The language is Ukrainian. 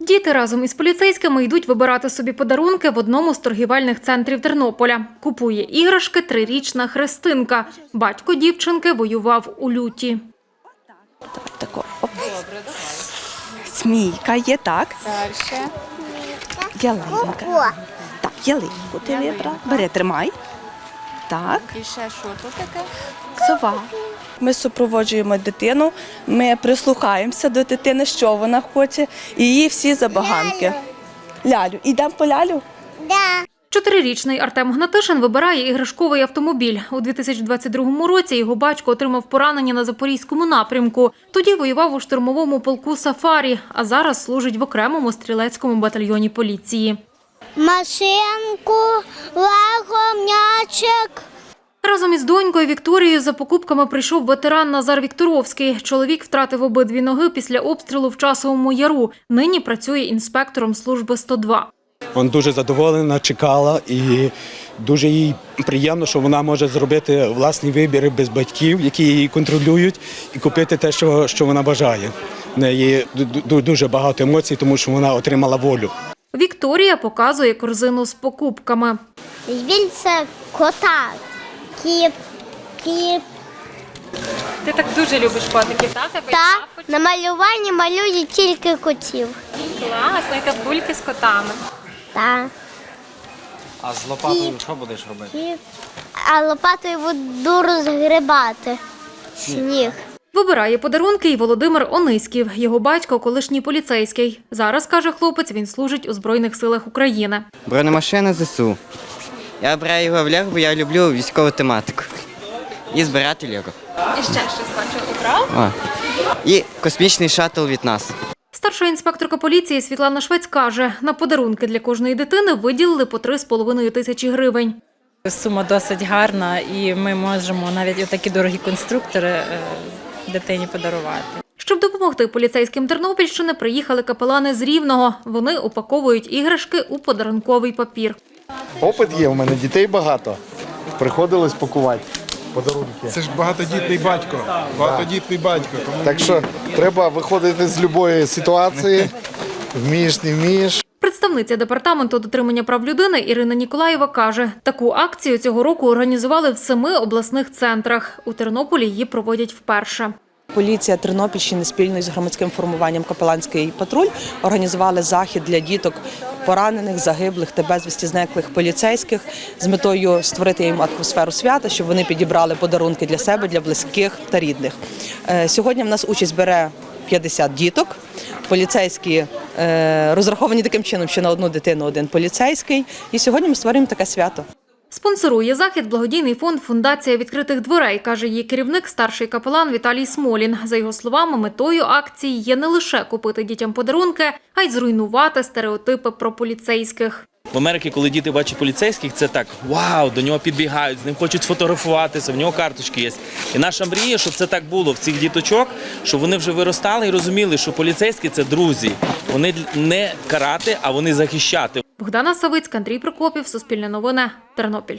Діти разом із поліцейськими йдуть вибирати собі подарунки в одному з торгівельних центрів Тернополя. Купує іграшки трирічна Христинка. Батько дівчинки воював у люті. Тако. Оп. Змійка є, так? Дальше. Ялинка. Так, ялинку ти вибрав. Бери, тримай. Так, І ще що тут таке? сова. Ми супроводжуємо дитину, ми прислухаємося до дитини, що вона хоче, і її всі забаганки. Лялю, ідемо по лялю? Чотирирічний Артем Гнатишин вибирає іграшковий автомобіль. У 2022 році його батько отримав поранення на запорізькому напрямку. Тоді воював у штурмовому полку Сафарі, а зараз служить в окремому стрілецькому батальйоні поліції. машинку, лего, м'ячик. Разом із донькою Вікторією за покупками прийшов ветеран Назар Вікторовський. Чоловік втратив обидві ноги після обстрілу в часовому яру. Нині працює інспектором служби 102. Вона дуже задоволена, чекала, і дуже їй приємно, що вона може зробити власний вибір без батьків, які її контролюють, і купити те, що, що вона бажає. В неї ду- ду- дуже багато емоцій, тому що вона отримала волю. Вікторія показує корзину з покупками. Більше кота. Кіт, кіт. Ти так дуже любиш котиків, так? Та на малюванні малюю тільки котів. Класно, і капульки з котами. Та. А з лопатою що будеш робити? Кіт. А лопатою буду розгребати. Сніг. Вибирає подарунки і Володимир Ониськів. Його батько колишній поліцейський. Зараз, каже хлопець, він служить у Збройних силах України. Бронемашина ЗСУ. Я браю його в Лего, бо я люблю військову тематику. І збирати Лего. І ще щось бачу обрав. О. І космічний шаттл від нас. Старша інспекторка поліції Світлана Швець каже, на подарунки для кожної дитини виділили по 3,5 тисячі гривень. Сума досить гарна, і ми можемо навіть такі дорогі конструктори е, дитині подарувати. Щоб допомогти поліцейським Тернопільщини, приїхали капелани з Рівного. Вони упаковують іграшки у подарунковий папір. Опит є, у мене дітей багато. Приходилось пакувати подарунки. Це ж багатодітний батько. Багатодітний батько. Тому Так що треба виходити з будь-якої ситуації. Вмієш, не вмієш. Представниця департаменту дотримання прав людини Ірина Ніколаєва каже, таку акцію цього року організували в семи обласних центрах. У Тернополі її проводять вперше. Поліція Тернопільщини спільно з громадським формуванням Капеланський патруль організували захід для діток поранених, загиблих та безвісті зниклих поліцейських з метою створити їм атмосферу свята, щоб вони підібрали подарунки для себе, для близьких та рідних. Е, Сьогодні в нас участь бере 50 діток. Поліцейські е, розраховані таким чином, що на одну дитину один поліцейський. І сьогодні ми створюємо таке свято. Спонсорує захід благодійний фонд Фундація відкритих дверей, каже її керівник, старший капелан Віталій Смолін. За його словами, метою акції є не лише купити дітям подарунки, а й зруйнувати стереотипи про поліцейських. В Америці, коли діти бачать поліцейських, це так вау, до нього підбігають, з ним хочуть сфотографуватися, в нього карточки є. І наша мрія, щоб це так було в цих діточок, щоб вони вже виростали і розуміли, що поліцейські це друзі. Вони не карати, а вони захищати. Богдана Савицька, Андрій Прокопів, Суспільне новини, Тернопіль.